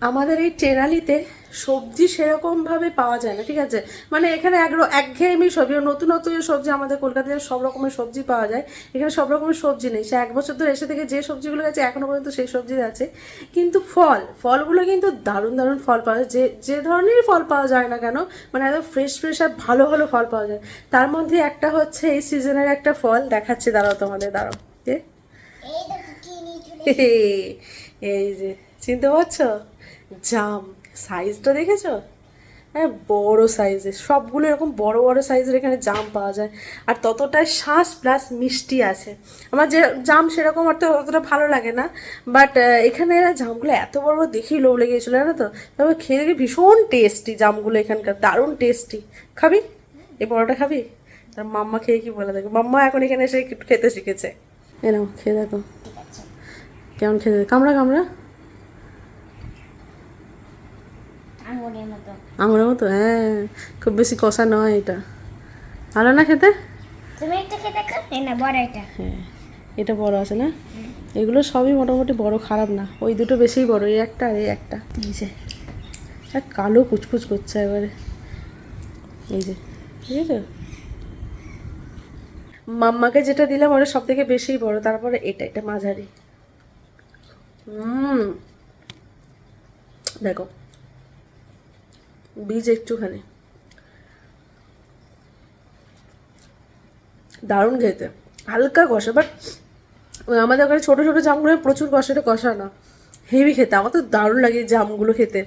আমাদের এই ট্রেনালিতে সবজি সেরকমভাবে পাওয়া যায় না ঠিক আছে? মানে এখানে এক একঘেয়েমি সবজি নতুন নতুন সবজি আমাদের কলকাতায় সব রকমের সবজি পাওয়া যায় এখানে সব রকমের সবজি নেই। সে এক বছর ধরে এসে থেকে যে সবজিগুলো আছে এখনও পর্যন্ত সেই সবজি আছে। কিন্তু ফল ফলগুলো কিন্তু দারুণ দারুণ ফল পাওয়া যায়। যে যে ধরনেরই ফল পাওয়া যায় না কেন মানে একদম ফ্রেশ ফ্রেশ আর ভালো ভালো ফল পাওয়া যায়। তার মধ্যে একটা হচ্ছে এই সিজনের একটা ফল দেখাচ্ছি দাঁড়াও তোমাদের দাঁড়াও। এই যে চিনতে পারছ? জাম সাইজটা দেখেছ? হ্যাঁ বড় সাইজের সবগুলো এরকম বড় বড় সাইজের এখানে জাম পাওয়া যায়। আর ততটাই শ্বাস প্লাস মিষ্টি আছে। আমার যে জাম সেরকম অর্থে অতটা ভালো লাগে না। বাট এখানে জামগুলো এত বড় বড় দেখেই লোভ লেগে গেছিল জানো তো? তবে খেয়ে দেখে ভীষণ টেস্টি জামগুলো এখানকার। দারুণ টেস্টি খাবি? এই বড়টা খাবি? তার মাম্মা খেয়ে কি বলে দেখো। মাম্মা এখন এখানে এসে খেতে শিখেছে। এরকম খেয়ে দেখো। কেমন খেতে? কামড়া কামড়া? আঙুরের মতো। হ্যাঁ খুব বেশি কষা নয় এটা। ভালো না খেতে? তুমি একটা খেতে না বড় এটা। হ্যাঁ এটা বড় আছে না? এগুলো সবই মোটামুটি বড় খারাপ না। ওই দুটো বেশিই বড় এই একটা আর এই একটা। এই যে আর কালো কুচকুচ করছে এবারে। এই যে ঠিক আছে মাম্মাকে যেটা দিলাম ওটা সব থেকে বেশি বড় তারপরে এটা এটা মাঝারি। হুম। দেখো বীজ একটুখানি। দারুণ খেতে। হালকা কষা বাট আমাদের ওখানে ছোটো ছোটো জামগুলো প্রচুর কষাটা কষা না। হেভি খেতে, আমার তো দারুণ লাগে জামগুলো খেতে।